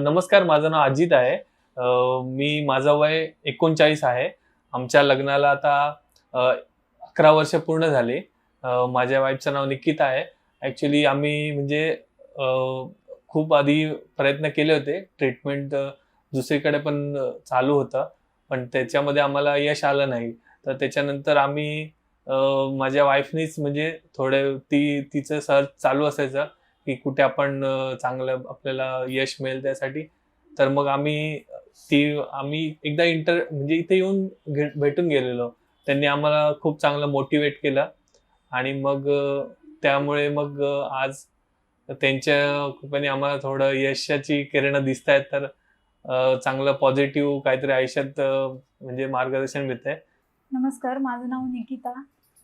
नमस्कार माझं नाव अजित आहे. मी माझं वय एकोणचाळीस आहे. आमच्या लग्नाला आता अकरा वर्ष पूर्ण झाले. माझ्या वाईफचं नाव निकिता आहे. ॲक्च्युली आम्ही म्हणजे खूप आधी प्रयत्न केले होते. ट्रीटमेंट दुसरीकडे पण चालू होतं. पण त्याच्यामध्ये आम्हाला यश आलं नाही. तर त्याच्यानंतर आम्ही माझ्या वाईफनीच म्हणजे थोडे ती तिचं सर्च चालू असायचं. की कुठे आपण चांगलं आपल्याला यश मिळेल त्यासाठी. तर मग आम्ही ती आम्ही एकदा इंटर म्हणजे इथे येऊन भेटून गेलेलो. त्यांनी आम्हाला खूप चांगलं मोटिवेट केलं. आणि मग त्यामुळे मग आज त्यांच्या कृपेने आम्हाला थोडं यशाची किरणं दिसत आहेत. तर चांगलं पॉझिटिव्ह काहीतरी आयुष्यात म्हणजे मार्गदर्शन मिळत आहे. नमस्कार माझं नाव निकिता.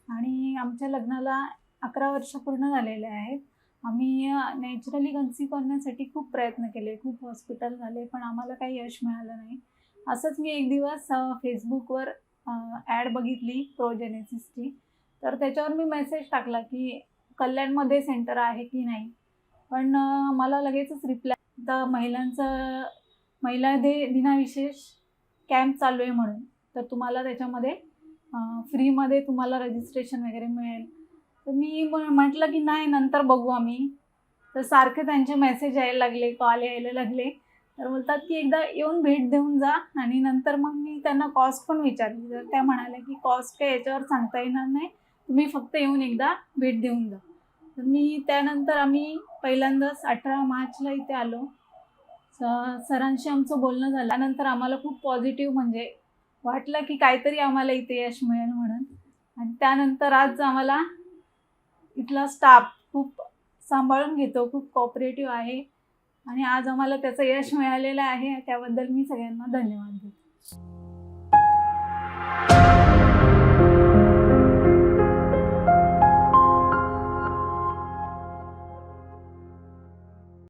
आणि आमच्या लग्नाला अकरा वर्ष पूर्ण झालेले आहेत. आम्ही नॅचरली कन्सिव्ह करण्यासाठी खूप प्रयत्न केले खूप हॉस्पिटल झाले पण आम्हाला काही यश मिळालं नाही. असंच मी एक दिवस फेसबुकवर ॲड बघितली प्रोजेनेसिसची तर त्याच्यावर मी मेसेज टाकला की कल्याणमध्ये सेंटर आहे की नाही? पण मला लगेचच रिप्लाय तर महिलांचं महिला दे दिनाविशेष कॅम्प चालू आहे म्हणून. तर तुम्हाला त्याच्यामध्ये फ्रीमध्ये तुम्हाला रजिस्ट्रेशन वगैरे मिळेल. तर मी म्हटलं की नाही नंतर बघू आम्ही. तर सारखे त्यांचे मेसेज यायला लागले कॉल यायला लागले. तर बोलतात की एकदा येऊन भेट देऊन जा आणि नंतर मग मी त्यांना कॉस्ट पण विचारली. तर त्या म्हणाल्या की कॉस्ट काही याच्यावर सांगता येणार नाही. तुम्ही फक्त येऊन एकदा भेट देऊन जा. तर मी त्यानंतर आम्ही पहिल्यांदाच अठरा मार्चला इथे आलो. सरांशी आमचं बोलणं झालं. त्यानंतर आम्हाला खूप पॉझिटिव्ह म्हणजे वाटलं की काहीतरी आम्हाला इथे यश मिळेल म्हणून. आणि त्यानंतर आज आम्हाला इथला स्टाफ खूप सांभाळून घेतो खूप कॉपरेटिव्ह आहे. आणि आज आम्हाला त्याचं यश मिळालेलं आहे त्याबद्दल मी सगळ्यांना धन्यवाद देते.